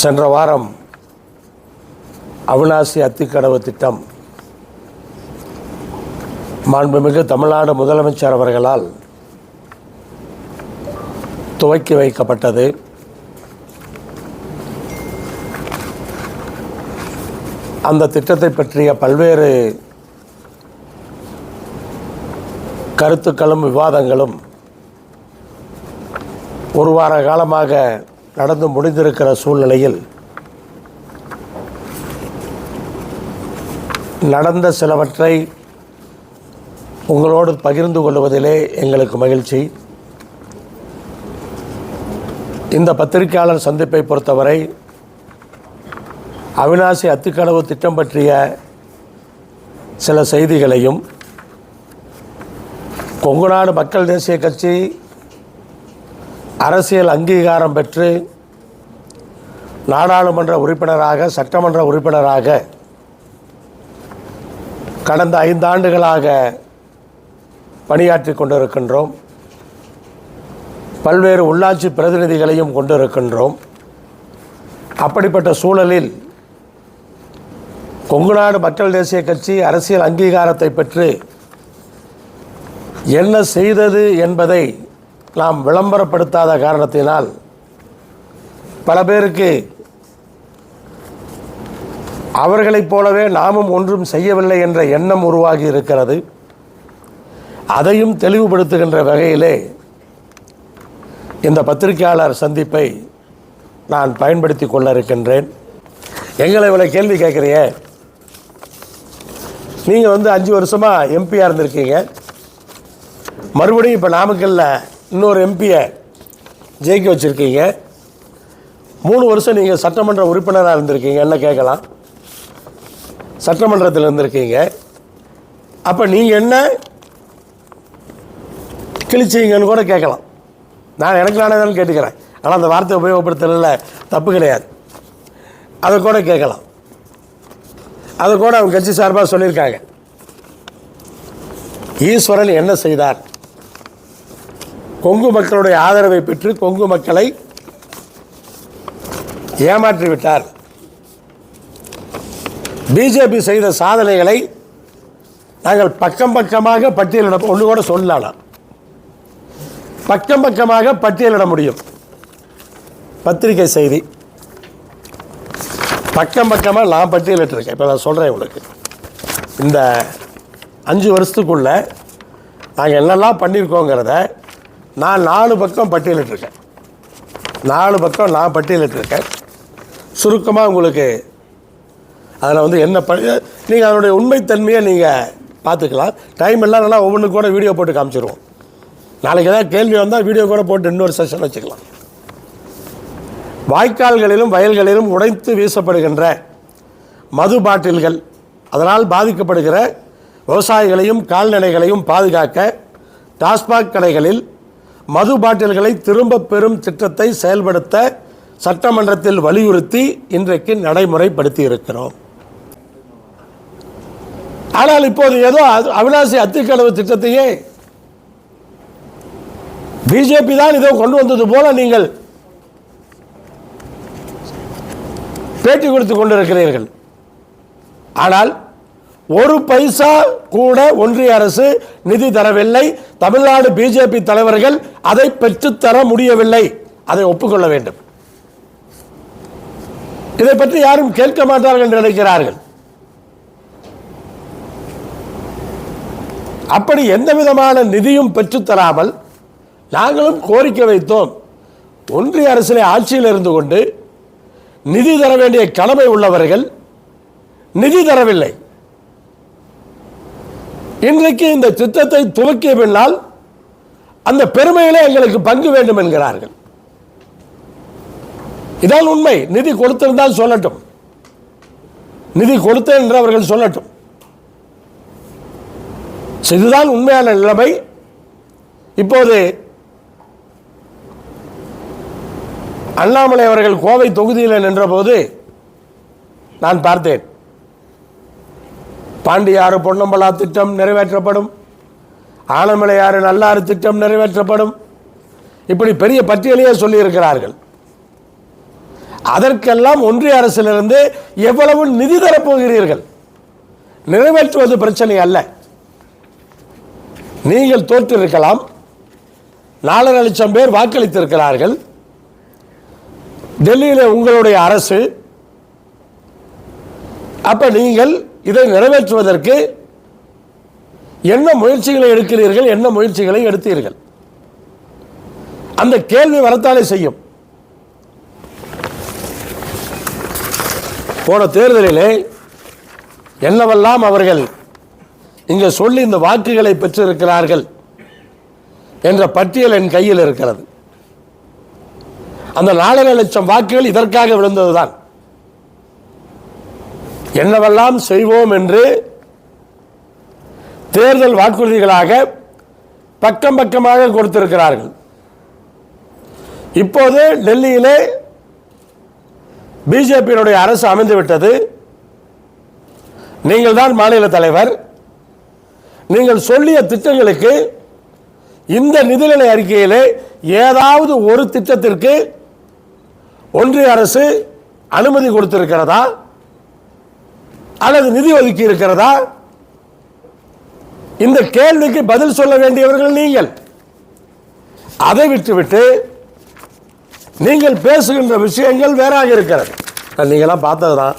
சென்ற வாரம் அவிநாசி அத்திக்கடவு திட்டம் மாண்புமிகு தமிழ்நாடு முதலமைச்சர் அவர்களால் துவக்கி வைக்கப்பட்டது. அந்த திட்டத்தை பற்றிய பல்வேறு கருத்துக்களும் விவாதங்களும் ஒரு வார காலமாக நடந்து முடிந்திருக்கிற சூழ்நிலையில் நடந்த சிலவற்றை உங்களோடு பகிர்ந்து கொள்வதிலே எங்களுக்கு மகிழ்ச்சி. இந்த பத்திரிகையாளர் சந்திப்பை பொறுத்தவரை அவிநாசி அத்திக்கடவு திட்டம் பற்றிய சில செய்திகளையும் கொங்குநாடு மக்கள் தேசிய கட்சி அரசியல் அங்கீகாரம் பெற்று நாடாளுமன்ற உறுப்பினராக சட்டமன்ற உறுப்பினராக கடந்த ஐந்தாண்டுகளாக பணியாற்றி கொண்டிருக்கின்றோம். பல்வேறு உள்ளாட்சி பிரதிநிதிகளையும் கொண்டிருக்கின்றோம். அப்படிப்பட்ட சூழலில் கொங்குநாடு மக்கள் தேசிய கட்சி அரசியல் அங்கீகாரத்தை பெற்று என்ன செய்தது என்பதை நாம் விளம்பரப்படுத்தாத காரணத்தினால் பல பேருக்கு அவர்களைப் போலவே நாமும் ஒன்றும் செய்யவில்லை என்ற எண்ணம் உருவாகி இருக்கிறது. அதையும் தெளிவுபடுத்துகின்ற வகையிலே இந்த பத்திரிகையாளர் சந்திப்பை நான் பயன்படுத்தி கொள்ள இருக்கின்றேன். எங்களை இவ்வளோ கேள்வி கேட்குறீங்க நீங்கள் வந்து அஞ்சு வருஷமாக எம்பியாக இருந்திருக்கீங்க. மறுபடியும் இப்போ நாமக்கல்ல இன்னொரு எம்பியை ஜெயிக்க வச்சுருக்கீங்க. மூணு வருஷம் நீங்கள் சட்டமன்ற உறுப்பினராக இருந்திருக்கீங்க. என்ன கேட்கலாம்? சட்டமன்றத்தில் இருந்திருக்கீங்க. அப்போ நீங்கள் என்ன கிழிச்சிங்கன்னு கூட கேட்கலாம். நான் எனக்கு நானே தான் கேட்டுக்கிறேன். ஆனால் அந்த வார்த்தை உபயோகப்படுத்துறதுல தப்பு கிடையாது. அதை கூட கேட்கலாம். அதை கூட அவங்க கட்சி சார்பாக சொல்லியிருக்காங்க. ஈஸ்வரன் என்ன செய்தார்? கொங்கு மக்களுடைய ஆதரவை பெற்று கொங்கு மக்களை ஏமாற்றி விட்டார் பிஜேபி செய்த சாதனைகளை நாங்கள் பக்கம் பக்கமாக பட்டியலிட ஒன்று கூட சொல்லலாம் பக்கம் பக்கமாக பட்டியலிட முடியும். பத்திரிகை செய்தி. பக்கம் பக்கமாக நான் பட்டியலிட்டிருக்கேன். இப்போ நான் சொல்கிறேன் உங்களுக்கு. இந்த அஞ்சு வருஷத்துக்குள்ள நாங்கள் என்னெல்லாம் பண்ணியிருக்கோங்கிறத நான் நாலு பக்கம் பட்டியலிட்டிருக்கேன் நாலு பக்கம் நான் பட்டியலிட்டிருக்கேன் சுருக்கமாக உங்களுக்கு அதில் வந்து என்ன ப நீங்கள் அதனுடைய உண்மைத்தன்மையை நீங்கள் பார்த்துக்கலாம். டைம் எல்லாம் நல்லா ஒவ்வொன்று கூட வீடியோ போட்டு காமிச்சிருவோம். நாளைக்கு ஏதாவது கேள்வி வந்தால் வீடியோ கூட போட்டு இன்னொரு செஷன் வச்சுக்கலாம். வாய்க்கால்களிலும் வயல்களிலும் உடைத்து வீசப்படுகின்ற மது பாட்டில்கள் அதனால் பாதிக்கப்படுகிற விவசாயிகளையும் கால்நடைகளையும் பாதுகாக்க டாஸ்மாக் கடைகளில் மது பாட்டில்களை திரும்ப பெறும் திட்டத்தை செயல்படுத்த சட்டமன்றத்தில் வலியுறுத்தி இன்றைக்கு நடைமுறைப்படுத்தி இருக்கிறோம் ஆனால் இப்போது ஏதோ அவினாசி அத்திக்கடவு திட்டத்தையே பிஜேபி தான் இதோ கொண்டு வந்தது போல நீங்கள் பேட்டி கொடுத்து கொண்டிருக்கிறீர்கள். ஆனால் ஒரு பைசா கூட ஒன்றிய அரசு நிதி தரவில்லை. தமிழ்நாடு பிஜேபி தலைவர்கள் அதை பெற்றுத்தர முடியவில்லை. அதை ஒப்புக்கொள்ள வேண்டும். இதை பற்றி யாரும் கேட்க மாட்டார்கள் என்று நினைக்கிறார்கள். அப்படி எந்த விதமான நிதியும் பெற்றுத்தராமல் நாங்களும் கோரிக்கை வைத்தோம். ஒன்றிய அரசிலே ஆட்சியில் இருந்து கொண்டு நிதி தர வேண்டிய கடமை உள்ளவர்கள் நிதி தரவில்லை. இன்றைக்கு இந்த திட்டத்தை துவக்கிய பின்னால் அந்த பெருமையிலே எங்களுக்கு பங்கு வேண்டும் என்கிறார்கள். இதான் உண்மை. நிதி கொடுத்திருந்தால் சொல்லட்டும். நிதி கொடுத்தேன் என்று அவர்கள் சொல்லட்டும். இதுதான் உண்மையான நிலைமை. இப்போது அண்ணாமலை அவர்கள் கோவை தொகுதியில் நின்றபோது நான் பார்த்தேன். பாண்டியாறு பொன்னம்பலா திட்டம் நிறைவேற்றப்படும். ஆலமலையாறு நல்லாறு திட்டம் நிறைவேற்றப்படும். இப்படி பெரிய பட்டியலையே சொல்லியிருக்கிறார்கள். அதற்கெல்லாம் ஒன்றிய அரசிலிருந்து எவ்வளவு நிதி தரப்போகிறீர்கள்? நிறைவேற்றுவது பிரச்சனை அல்ல. நீங்கள் தோற்றிருக்கலாம். நாலரை லட்சம் பேர் வாக்களித்திருக்கிறார்கள். டெல்லியில் உங்களுடைய அரசு. அப்ப நீங்கள் இதை நிறைவேற்றுவதற்கு என்ன முயற்சிகளை எடுக்கிறீர்கள் என்ன முயற்சிகளை எடுத்தீர்கள்? அந்த கேள்வி வரத்தாலே செய்யும். போன தேர்தலிலே என்னவெல்லாம் அவர்கள் இங்கே சொல்லி இந்த வாக்குகளை பெற்றிருக்கிறார்கள் என்ற பட்டியல் என் கையில் இருக்கிறது. அந்த நாலரை லட்சம் வாக்குகள் இதற்காக விழுந்ததுதான். என்னவெல்லாம் செய்வோம் என்று தேர்தல் வாக்குறுதிகளாக பக்கம் பக்கமாக கொடுத்திருக்கிறார்கள். இப்போது டெல்லியிலே பிஜேபியினுடைய அரசு அமைந்துவிட்டது. நீங்கள் தான் மாநில தலைவர். நீங்கள் சொல்லிய திட்டங்களுக்கு இந்த நிதிநிலை அறிக்கையிலே ஏதாவது ஒரு திட்டத்திற்கு ஒன்றிய அரசு அனுமதி கொடுத்திருக்கிறதா? அல்லது நிதி ஒதுக்கி இருக்கிறதா? இந்த கேள்விக்கு பதில் சொல்ல வேண்டியவர்கள் நீங்கள். அதை விட்டுவிட்டு நீங்கள் பேசுகின்ற விஷயங்கள் வேறாக இருக்கிறது. நீங்களாம் பார்த்தது தான்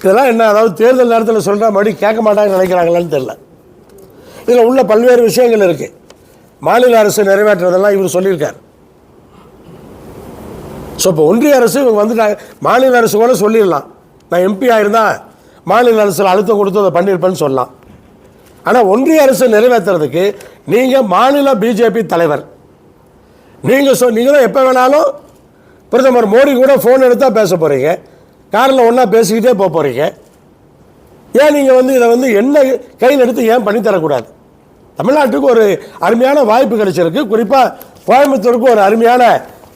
இதெல்லாம் என்ன அதாவது தேர்தல் நேரத்தில் சொல்கிற மறுபடியும் கேட்க மாட்டாங்கன்னு நினைக்கிறாங்களான்னு தெரியல. இதில் உள்ள பல்வேறு விஷயங்கள் இருக்குது மாநில அரசு நிறைவேற்றுறதெல்லாம் இவர் சொல்லியிருக்கார். ஸோ இப்போ ஒன்றிய அரசு இவங்க வந்துட்டாங்க. மாநில அரசு கூட சொல்லிடலாம். நான் எம்பி ஆயிருந்தேன் மாநில அரசில் அழுத்தம் கொடுத்து அதை பண்ணியிருப்பேன்னு சொல்லலாம். ஆனால் ஒன்றிய அரசு நிறைவேற்றுறதுக்கு நீங்கள் மாநில பிஜேபி தலைவர். நீங்கள் சொ நீங்களும் எப்போ வேணாலும் பிரதமர் மோடி கூட ஃபோன் எடுத்தால் பேச போகிறீங்க காரில் ஒன்றா பேசிக்கிட்டே போக போகிறீங்க ஏன் நீங்கள் வந்து இதை வந்து என்ன கையில் எடுத்து ஏன் பண்ணித்தரக்கூடாது தமிழ்நாட்டுக்கு ஒரு அருமையான வாய்ப்பு கிடைச்சிருக்கு. குறிப்பாக கோயம்புத்தூருக்கு ஒரு அருமையான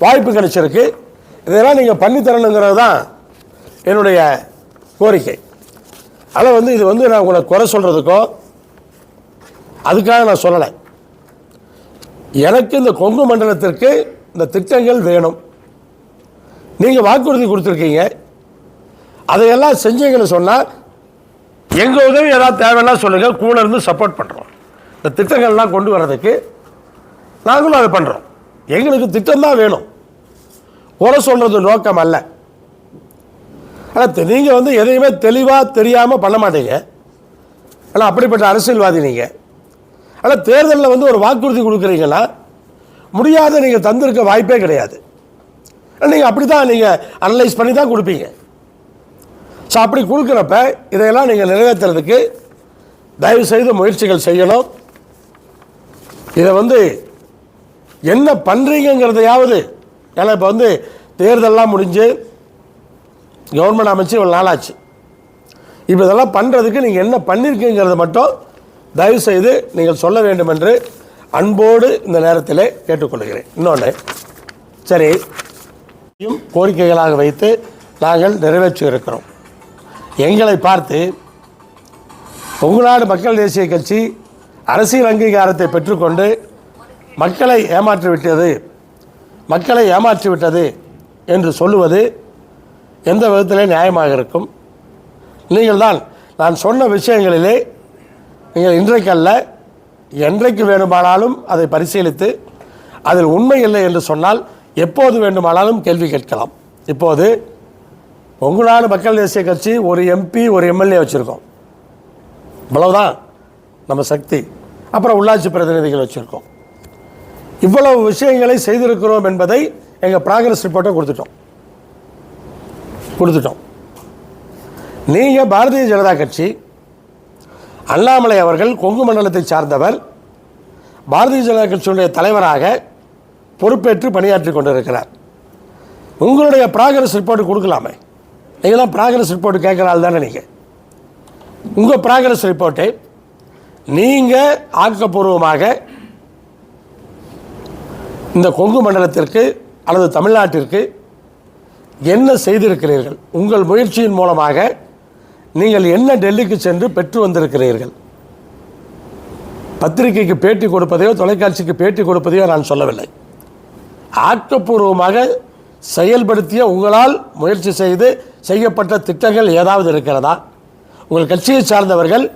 வாய்ப்பு கிடைச்சிருக்கு. இதெல்லாம் நீங்கள் பண்ணித்தரணுங்கிறது தான் என்னுடைய கோரிக்கை. ஆனால் வந்து இது வந்து நான் உங்களை குறை சொல்கிறதுக்கோ அதுக்காக நான் சொல்லலை. எனக்கு இந்த கொங்கு மண்டலத்திற்கு இந்த திட்டங்கள் வேணும். நீங்கள் வாக்குறுதி கொடுத்துருக்கீங்க. அதையெல்லாம் செஞ்சீங்கன்னு சொன்னால் எங்கள் உதவி ஏதாவது தேவைன்னா சொல்லுங்கள் கூட இருந்து சப்போர்ட் பண்ணுறோம் இந்த திட்டங்கள்லாம் கொண்டு வர்றதுக்கு நாங்களும் அதை பண்ணுறோம் எங்களுக்கு திட்டம் தான் வேணும். குறை சொல்கிறது நோக்கம் அல்ல. ஆனால் நீங்கள் வந்து எதையுமே தெளிவாக தெரியாமல் பண்ண மாட்டீங்க. ஆனால் அப்படிப்பட்ட அரசியல்வாதி நீங்கள் ஆனால் தேர்தலில் வந்து ஒரு வாக்குறுதி கொடுக்குறீங்கன்னா முடியாத நீங்கள் தந்திருக்க வாய்ப்பே கிடையாது. நீங்கள் அப்படி தான் நீங்கள் அனலைஸ் பண்ணி தான் கொடுப்பீங்க. ஸோ அப்படி கொடுக்குறப்ப இதையெல்லாம் நீங்கள் நிறைவேற்றுறதுக்கு தயவுசெய்து முயற்சிகள் செய்யணும். இதை வந்து என்ன பண்ணுறீங்கிறதையாவது ஏன்னா இப்போ வந்து தேர்தலெலாம் முடிஞ்சு கவர்மெண்ட் அமைச்சு இவ்வளோ நாளாச்சு. இப்போ இதெல்லாம் பண்ணுறதுக்கு நீங்கள் என்ன பண்ணியிருக்கீங்கிறத மட்டும் தயவு செய்து நீங்கள் சொல்ல வேண்டும் என்று அன்போடு இந்த நேரத்தில் கேட்டுக்கொள்கிறேன். இன்னொன்று சரி கோரிக்கைகளாக வைத்து நாங்கள் நிறைவேற்றி இருக்கிறோம். எங்களை பார்த்து உங்களாடு மக்கள் தேசிய கட்சி அரசியல் அங்கீகாரத்தை பெற்றுக்கொண்டு மக்களை ஏமாற்றிவிட்டது மக்களை ஏமாற்றிவிட்டது என்று சொல்லுவது எந்த விதத்திலே நியாயமாக இருக்கும்? நீங்கள் தான் நான் சொன்ன விஷயங்களிலே நீங்கள் இன்றைக்கல்ல என்றைக்கு வேண்டுமானாலும் அதை பரிசீலித்து அதில் உண்மை இல்லை என்று சொன்னால் எப்போது வேண்டுமானாலும் கேள்வி கேட்கலாம். இப்போது உங்களாடு மக்கள் தேசிய கட்சி ஒரு எம்பி ஒரு எம்எல்ஏ வச்சுருக்கோம். இவ்வளவுதான் நம்ம சக்தி. அப்புறம் உள்ளாட்சி பிரதிநிதிகள் வச்சுருக்கோம். இவ்வளவு விஷயங்களை செய்திருக்கிறோம் என்பதை எங்கள் ப்ராக்ரஸ் ரிப்போர்ட்டை கொடுத்துட்டோம். கொடுத்துட்டோம். நீங்கள் பாரதிய ஜனதா கட்சி அண்ணாமலை அவர்கள் கொங்கு மண்டலத்தை சார்ந்தவர் பாரதிய ஜனதா கட்சியுடைய தலைவராக பொறுப்பேற்று பணியாற்றி கொண்டிருக்கிறார். உங்களுடைய ப்ராகிரஸ் ரிப்போர்ட் கொடுக்கலாமே. நீங்கள் தான் ப்ராக்ரஸ் ரிப்போர்ட் கேட்குற ஆள் தானே நீங்கள் உங்கள் ப்ராகிரஸ் ரிப்போர்ட்டை நீங்கள் ஆக்கப்பூர்வமாக இந்த கொங்கு மண்டலத்திற்கு அல்லது தமிழ்நாட்டிற்கு என்ன செய்திருக்கிறீர்கள்? உங்கள் முயற்சியின் மூலமாக நீங்கள் என்ன டெல்லிக்கு சென்று பெற்று வந்திருக்கிறீர்கள்? பத்திரிகைக்கு பேட்டி கொடுப்பதையோ தொலைக்காட்சிக்கு பேட்டி கொடுப்பதையோ நான் சொல்லவில்லை. ஆக்கப்பூர்வமாக செயல்படுத்திய உங்களால் முயற்சி செய்து செய்யப்பட்ட திட்டங்கள் ஏதாவது இருக்கிறதா? உங்கள் கட்சியை சார்ந்தவர்கள்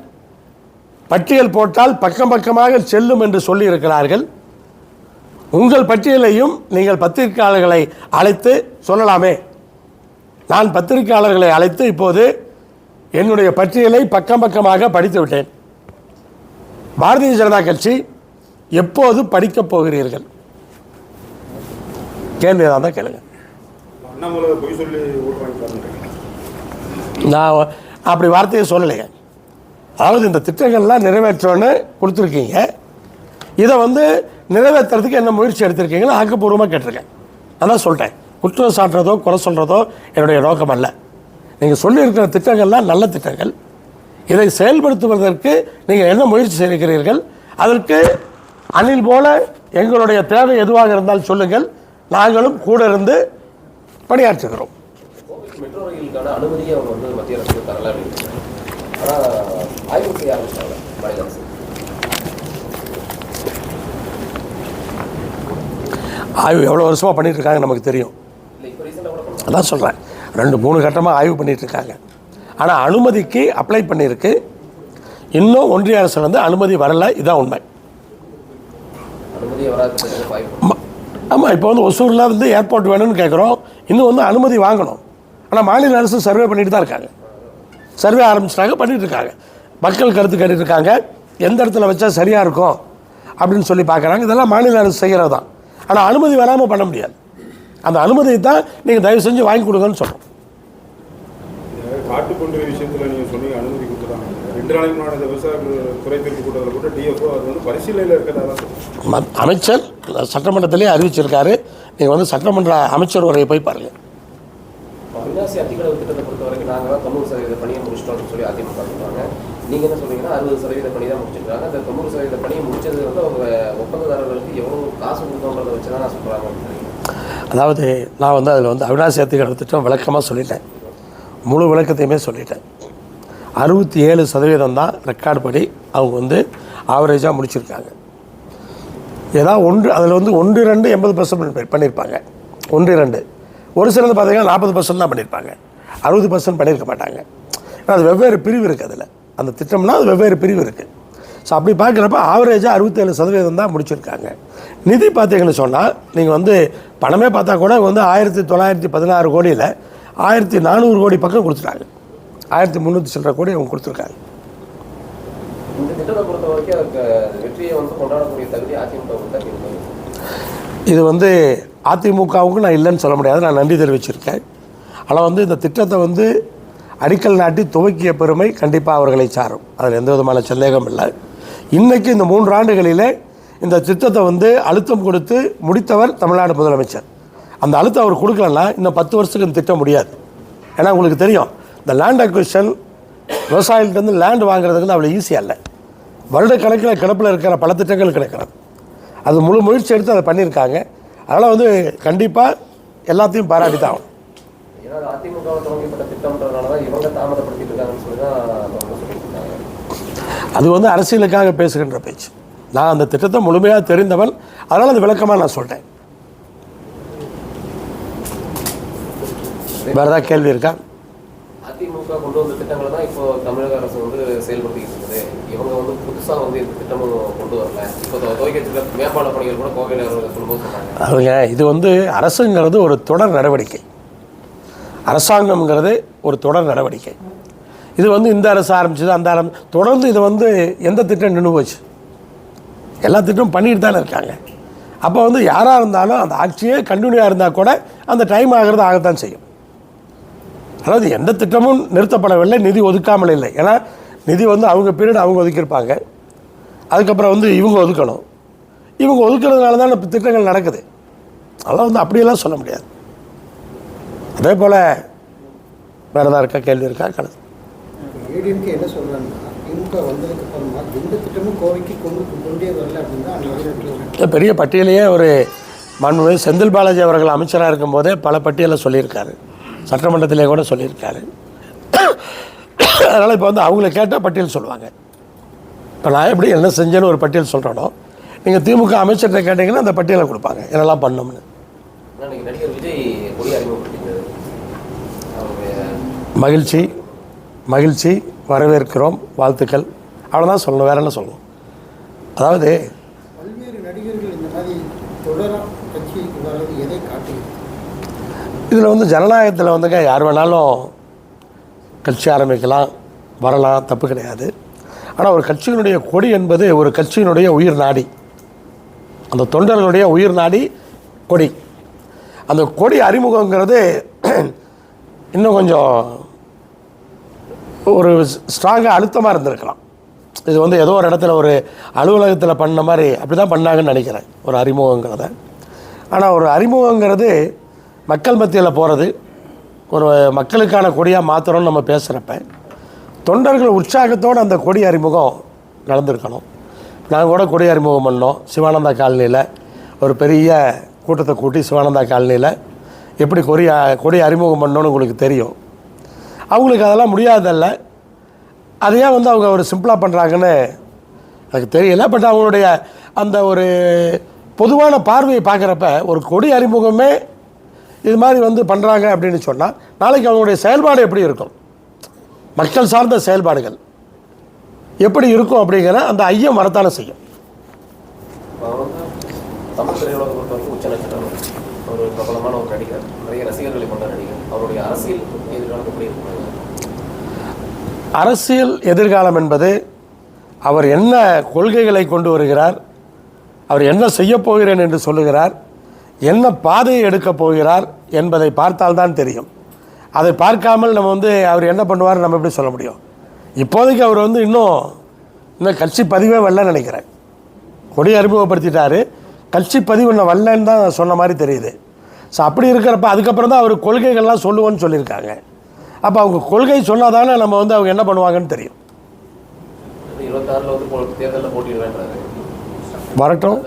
பட்டியல் போட்டால் பக்கம் பக்கமாக செல்லும் என்று சொல்லியிருக்கிறார்கள் உங்கள் பட்டியலையும் நீங்கள் பத்திரிகையாளர்களை அழைத்து சொல்லலாமே? நான் பத்திரிகையாளர்களை அழைத்து இப்போது என்னுடைய பட்டியலை பக்கம் பக்கமாக படித்து விட்டேன் பாரதிய ஜனதா கட்சி எப்போது படிக்கப் போகிறீர்கள்? கேள்வி ஏதாவது இருந்தால் கேளுங்க. நான் அப்படி வார்த்தையை சொல்லலைங்க. அதாவது இந்த திட்டங்கள்லாம் நிறைவேற்றோன்னு கொடுத்துருக்கீங்க. இதை வந்து நிறைவேற்றுறதுக்கு என்ன முயற்சி எடுத்திருக்கீங்கன்னு ஆக்கப்பூர்வமாக கேட்டிருக்கேன். அதான் சொல்லிட்டேன். குற்றம் சாட்டுறதோ குறை சொல்கிறதோ என்னுடைய நோக்கம் அல்ல. நீங்கள் சொல்லியிருக்கிற திட்டங்கள்லாம் நல்ல திட்டங்கள். இதை செயல்படுத்துவதற்கு நீங்கள் என்ன முயற்சி செய்கிறீர்கள் அதற்கு அணில் போல எங்களுடைய தேவை எதுவாக இருந்தால் சொல்லுங்கள். நாங்களும் கூட இருந்து பணியாற்றுகிறோம். ஆய்வு எவ்வளோ வருஷமாக பண்ணிட்டு இருக்காங்க நமக்கு தெரியும் இல்லை இப்போ ரீசெண்டாக கூட பண்ணாங்க அதான் சொல்கிறேன் ரெண்டு மூணு கட்டமாக ஆய்வு பண்ணிட்டு இருக்காங்க ஆனால் அனுமதிக்கு அப்ளை பண்ணியிருக்கு இன்னும் ஒன்றிய அரசு வந்து அனுமதி வரல இதுதான் உண்மை. ஆமாம் இப்போ வந்து ஒசூரில் வந்து ஏர்போர்ட் வேணும்னு கேட்குறோம் இன்னும் வந்து அனுமதி வாங்கணும். ஆனால் மாநில அரசு சர்வே பண்ணிட்டு தான் இருக்காங்க. சர்வே ஆரம்பிச்சிட்டாங்க பண்ணிட்டு இருக்காங்க மக்கள் கருத்து கேட்டுட்டு இருக்காங்க எந்த இடத்துல வச்சா சரியாக இருக்கும் அப்படின்னு சொல்லி பார்க்குறாங்க. இதெல்லாம் மாநில அரசு செய்கிறது தான் ஆனால் அனுமதி வராமல் பண்ண முடியாது. அந்த அனுமதியை தான் நீங்கள் தயவு செஞ்சு வாங்கி கொடுங்கன்னு சொல்கிறோம் காட்டுப்பன்றி விஷயத்துல நீங்க சொன்னீங்க அனுமதி கொடுத்துட்டாங்க. ரெண்டு நாளைக்கு முன்னாடி விவசாய குறைதீர்ப்பு கூட்டத்தில் கூட டிஎஃப்ஓ அது வந்து பரிசீலனையில் இருக்கிறதா அமைச்சர் சட்டமன்றத்திலே அறிவிச்சிருக்காரு. நீங்கள் வந்து சட்டமன்ற அமைச்சர் உரையை போய் பாருங்கள் அவினாசி அத்திக்கடவு திட்டத்தை பொறுத்த வரைக்கும் நாங்கள் தான் தொண்ணூறு சதவீத பணியை முடிச்சிட்டோம்னு சொல்லி அதிமுக சொல்கிறாங்க நீங்கள் என்ன சொல்றீங்கன்னா அறுபது சதவீத பணி தான் முடிச்சிருக்காங்க. அந்த தொண்ணூறு சதவீத பணியை முடிச்சது வந்து அவங்க ஒப்பந்ததாரர்களுக்கு எவ்வளோ காசு கொடுத்தோன்றதை வச்சு தான் நான் சொல்கிறாங்க அதாவது நான் வந்து அதில் வந்து அவினாசி அத்திகட திட்டம் விளக்கமாக சொல்லிட்டேன். முழு விளக்கத்தையுமே சொல்லிட்டேன். அறுபத்தி ஏழு சதவீதம் தான் ரெக்கார்டு படி அவங்க வந்து ஆவரேஜாக முடிச்சிருக்காங்க. ஏதாவது ஒன்று அதில் வந்து ஒன்று ரெண்டு எண்பது பர்சன்ட் பண்ணியிருப்பாங்க. ஒன்று ரெண்டு. ஒரு சிலது பார்த்தீங்கன்னா நாற்பது பர்சன்ட் தான் பண்ணியிருப்பாங்க. அறுபது பர்சன்ட் பண்ணியிருக்க மாட்டாங்க. ஏன்னா அது வெவ்வேறு பிரிவு இருக்குது அதில். அந்த திட்டம்னா அது வெவ்வேறு பிரிவு இருக்குது ஸோ அப்படி பார்க்குறப்ப ஆவரேஜாக அறுபத்தேழு சதவீதம் தான் முடிச்சிருக்காங்க. நிதி பார்த்தீங்கன்னு சொன்னால் நீங்கள் வந்து பணமே பார்த்தா கூட வந்து ஆயிரத்தி தொள்ளாயிரத்தி பதினாறு கோடியில் ஆயிரத்தி நானூறு கோடி பக்கம் கொடுத்துட்டாங்க. ஆயிரத்தி முந்நூற்றி சில்லற கோடி அவங்க கொடுத்துருக்காங்க. இது வந்து அதிமுகவுக்கு நான் இல்லைன்னு சொல்ல முடியாது. நான் நன்றி தெரிவிச்சிருக்கேன். ஆனால் வந்து இந்த திட்டத்தை வந்து அடிக்கல் நாட்டி துவக்கிய பெருமை கண்டிப்பாக அவர்களை சாரும். அதில் எந்த விதமான சந்தேகம் இல்லை. இன்றைக்கு இந்த மூன்று ஆண்டுகளிலே இந்த திட்டத்தை வந்து அழுத்தம் கொடுத்து முடித்தவர் தமிழ்நாடு முதலமைச்சர். அந்த அழுத்தம் அவர் கொடுக்கலன்னா இன்னும் பத்து வருஷத்துக்கு இந்த திட்டம் முடியாது. ஏன்னா உங்களுக்கு தெரியும் இந்த லேண்ட் அக்விஷன் விவசாயிகிட்டேருந்து லேண்ட் வாங்குறதுக்கு வந்து அவ்வளோ ஈஸியாக இல்லை வருடக்கணக்கில் கிடப்பில் இருக்கிற பல திட்டங்கள் கிடைக்கிறது. அது முழு முயற்சி எடுத்து அதை பண்ணியிருக்காங்க. அதனால் வந்து கண்டிப்பாக எல்லாத்தையும் பாராட்டி தான் ஆகணும் அதிமுக திட்டம்ன்றதுனால இவங்க தாமதப்படுத்திட்டு இருக்காங்கன்னு சொல்லி தான் அது வந்து அரசியலுக்காக பேசுகின்ற பேச்சு. நான் அந்த திட்டத்தை முழுமையாக தெரிந்தவன். அதனால் அது விளக்கமாக நான் சொல்லிட்டேன் வேறு ஏதாவது கேள்வி இருக்கா? அதிமுக கொண்டு வந்த திட்டங்களை தான் இப்போ தமிழக அரசு வந்து செயல்படுத்திக்கிட்டு இருக்குது. இவங்க வந்து புதுசாக வந்து இந்த திட்டமும் கொண்டு வரல. இப்போ துவைக்கத்தில் மேம்பால பணிகள் கூட கோவையில் சொல்லும்போது சொன்னாங்க. அதுங்க இது வந்து அரசுங்கிறது ஒரு தொடர் நடவடிக்கை. அரசாங்கம்ங்கிறது ஒரு தொடர் நடவடிக்கை. இது வந்து இந்த அரசு ஆரம்பிச்சது அந்த அரசு தொடர்ந்து இது வந்து எந்த திட்டம் நின்று போச்சு? எல்லா திட்டமும் பண்ணிட்டு தானே இருக்காங்க. அப்போ வந்து யாராக இருந்தாலும் அந்த ஆட்சியே கண்டினியூவாக இருந்தால் கூட அந்த டைம் ஆகிறது ஆகத்தான் செய்யும். அதாவது எந்த திட்டமும் நிறுத்தப்படவில்லை நிதி ஒதுக்காமல் இல்லை. ஏன்னா நிதி வந்து அவங்க பீரியட் அவங்க ஒதுக்கியிருப்பாங்க. அதுக்கப்புறம் வந்து இவங்க ஒதுக்கணும். இவங்க ஒதுக்கிறதுனால தான் இப்போ திட்டங்கள் நடக்குது. அதெல்லாம் வந்து அப்படியெல்லாம் சொல்ல முடியாது. அதே போல் வேறு ஏதாவது இருக்கா? கேள்வி இருக்கா? கணக்கு ஏடிஎம்கே என்ன சொல்றாங்கன்னா திமுக வந்ததுக்கு அப்புறமா எந்த திட்டமும் கோவைக்கு கொண்டு கொண்டே வரல அப்படின்னு தான் அவங்க இந்த பெரிய பட்டியலையே ஒரு மாண்புமிகு செந்தில் பாலாஜி அவர்கள் அமைச்சராக இருக்கும்போதே பல பட்டியலை சொல்லியிருக்காரு. சட்டமன்றத்திலே கூட சொல்லியிருக்காரு. அதனால் இப்போ வந்து அவங்கள கேட்டால் பட்டியல் சொல்லுவாங்க. இப்போ நான் எப்படி என்ன செஞ்சேன்னு ஒரு பட்டியல் சொல்கிறேனோ நீங்கள் திமுக அமைச்சர்கிட்ட கேட்டிங்கன்னா அந்த பட்டியலை கொடுப்பாங்க. என்னெல்லாம் பண்ணோம்னு. மகிழ்ச்சி. மகிழ்ச்சி வரவேற்கிறோம் வாழ்த்துக்கள். அவ்வளோதான் சொல்லணும் வேற என்ன சொல்லணும்? அதாவது இதில் வந்து ஜனநாயகத்தில் வந்துங்க யார் வேணாலும் கட்சி ஆரம்பிக்கலாம் வரலாம் தப்பு கிடையாது. ஆனால் ஒரு கட்சியினுடைய கொடி என்பது ஒரு கட்சியினுடைய உயிர் நாடி. அந்த தொண்டர்களுடைய உயிர் நாடி கொடி. அந்த கொடி அறிமுகங்கிறது இன்னும் கொஞ்சம் ஒரு ஸ்ட்ராங்காக அழுத்தமாக இருந்திருக்கலாம். இது வந்து ஏதோ ஒரு இடத்துல ஒரு அலுவலகத்தில் பண்ண மாதிரி அப்படி தான் பண்ணாங்கன்னு நினைக்கிறேன் ஒரு அறிமுகங்கிறத. ஆனால் ஒரு அறிமுகங்கிறது மக்கள் மத்தியில் போகிறது ஒரு மக்களுக்கான கொடியாக மாத்திரம்னு நம்ம பேசுகிறப்ப தொண்டர்கள் உற்சாகத்தோடு அந்த கொடி அறிமுகம் நடந்திருக்கணும். நாங்கள் கூட கொடி அறிமுகம் பண்ணோம் சிவானந்தா காலனியில் ஒரு பெரிய கூட்டத்தை கூட்டி சிவானந்தா காலனியில் எப்படி கொடி கொடி அறிமுகம் பண்ணோன்னு உங்களுக்கு தெரியும். அவங்களுக்கு அதெல்லாம் முடியாதல்ல. அது ஏன் வந்து அவங்க ஒரு சிம்பிளாக பண்ணுறாங்கன்னு எனக்கு தெரியல. பட் அவங்களுடைய அந்த ஒரு பொதுவான பார்வையை பார்க்குறப்ப ஒரு கொடி அறிமுகமே இது மாதிரி வந்து பண்ணுறாங்க அப்படின்னு சொன்னால் நாளைக்கு அவங்களுடைய செயல்பாடு எப்படி இருக்கும்? மக்கள் சார்ந்த செயல்பாடுகள் எப்படி இருக்கும் அப்படிங்கிற அந்த ஐயம் வரத்தானே செய்யும். தமிழ் உச்ச நட்சத்திரம் ஒரு பிரபலமான ஒரு நடிகர். நிறைய ரசிகர்களை கொண்ட நடிகர். அவருடைய அரசியல் அரசியல் எதிர்காலம் என்பது அவர் என்ன கொள்கைகளை கொண்டு வருகிறார் அவர் என்ன செய்யப் போகிறேன் என்று சொல்லுகிறார் என்ன பாதையை எடுக்கப் போகிறார் என்பதை பார்த்தால்தான் தெரியும். அதை பார்க்காமல் நம்ம வந்து அவர் என்ன பண்ணுவார் நம்ம எப்படி சொல்ல முடியும்? இப்போதைக்கு அவர் வந்து இன்னும் இன்னும் கட்சி பதிவே வரலன்னு நினைக்கிறேன். கொடி அறிமுகப்படுத்திட்டாரு. கட்சி பதிவு இன்னும் வரலன்னு தான் சொன்ன மாதிரி தெரியுது. ஸோ அப்படி இருக்கிறப்ப அதுக்கப்புறம் தான் அவர் கொள்கைகள்லாம் சொல்லுவோன்னு சொல்லியிருக்காங்க. அப்போ அவங்க கொள்கை சொன்னால் தானே நம்ம வந்து அவங்க என்ன பண்ணுவாங்கன்னு தெரியும். வரட்டும்.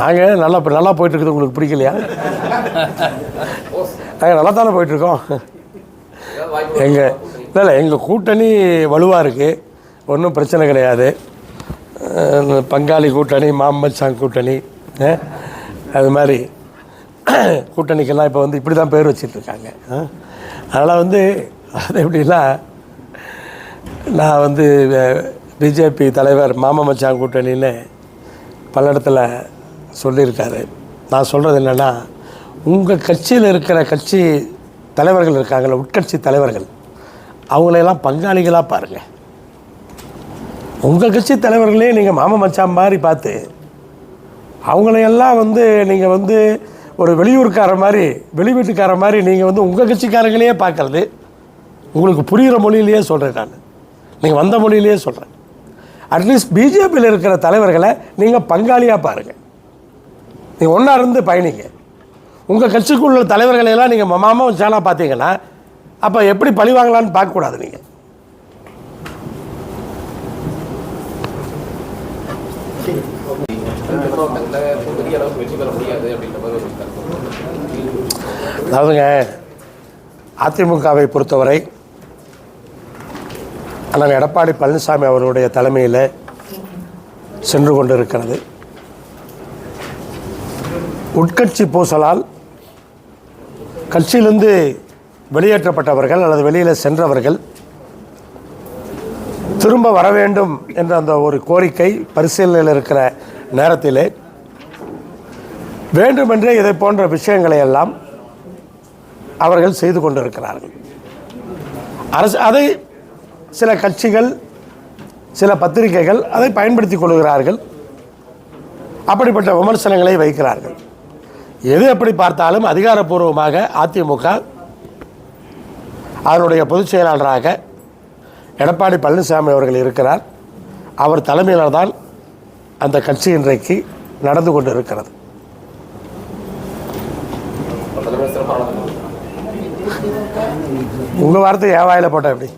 நாங்கள் நல்லா நல்லா போயிட்டு இருக்குது உங்களுக்கு பிடிக்கலையா? நாங்கள் நல்லா தானே போயிட்டுருக்கோம். எங்கள் இல்லை இல்லை எங்கள் கூட்டணி வலுவாக இருக்குது ஒன்றும் பிரச்சனை கிடையாது. பங்காளி கூட்டணி மாமச்சான் கூட்டணி அது மாதிரி. கூட்டணிக்கெல்லாம் இப்போ வந்து இப்படி தான் பேர் வச்சிட்ருக்காங்க. அதனால் வந்து அது எப்படின்னா நான் வந்து பிஜேபி தலைவர் மாமா மச்சான் கூட்டணின்னு பல இடத்துல சொல்லியிருக்காரு. நான் சொல்கிறது என்னென்னா உங்கள் கட்சியில் இருக்கிற கட்சி தலைவர்கள் இருக்காங்கல்ல உட்கட்சி தலைவர்கள் அவங்களையெல்லாம் பங்காளிகளாக பாருங்கள் உங்கள் கட்சி தலைவர்களே நீங்கள் மாமா மச்சான் மாதிரி பார்த்து அவங்களையெல்லாம் வந்து நீங்கள் வந்து ஒரு வெளியூர்கார மாதிரி வெளி வீட்டுக்கார மாதிரி நீங்கள் வந்து உங்கள் கட்சிக்காரங்களையே பார்க்கறது உங்களுக்கு புரிகிற மொழியிலேயே சொல்கிறேன் நான். நீங்கள் வந்த மொழியிலேயே சொல்கிறேன் அட்லீஸ்ட் பிஜேபியில் இருக்கிற தலைவர்களை நீங்கள் பங்காளியாக பாருங்கள் நீங்கள் ஒன்றா இருந்து பயணிங்க. உங்கள் கட்சிக்குள்ள தலைவர்களை எல்லாம் நீங்கள் மாமா சேனா பார்த்தீங்கன்னா அப்போ எப்படி பழி வாங்கலான்னு பார்க்கக்கூடாது நீங்கள் பெரிய அளவுக்கு வெற்றி பெற முடியாது அப்படின்ற மாதிரி ஒரு அதாவதுங்க அதிமுகவை பொறுத்தவரை அண்ணன் எடப்பாடி பழனிசாமி அவர்களுடைய தலைமையில் சென்று கொண்டிருக்கிறது. உட்கட்சி பூசலால் கட்சியிலிருந்து வெளியேற்றப்பட்டவர்கள் அல்லது வெளியில் சென்றவர்கள் திரும்ப வர வேண்டும் என்ற அந்த ஒரு கோரிக்கை பரிசீலனையில் இருக்கிற நேரத்திலே வேண்டுமென்றே இதை போன்ற விஷயங்களை எல்லாம் அவர்கள் செய்து கொண்டிருக்கிறார்கள். அரசு அதை சில கட்சிகள் சில பத்திரிகைகள் அதை பயன்படுத்திக் கொள்கிறார்கள். அப்படிப்பட்ட விமர்சனங்களை வைக்கிறார்கள். எது எப்படி பார்த்தாலும் அதிகாரப்பூர்வமாக அதிமுக அதனுடைய பொதுச் செயலாளராக எடப்பாடி பழனிசாமி அவர்கள் இருக்கிறார். அவர் தலைமையில்தான் அந்த கட்சி இன்றைக்கு நடந்து கொண்டு இருக்கிறது உங்கள் வார்த்தை ஏவாயில் வாயில எப்படி?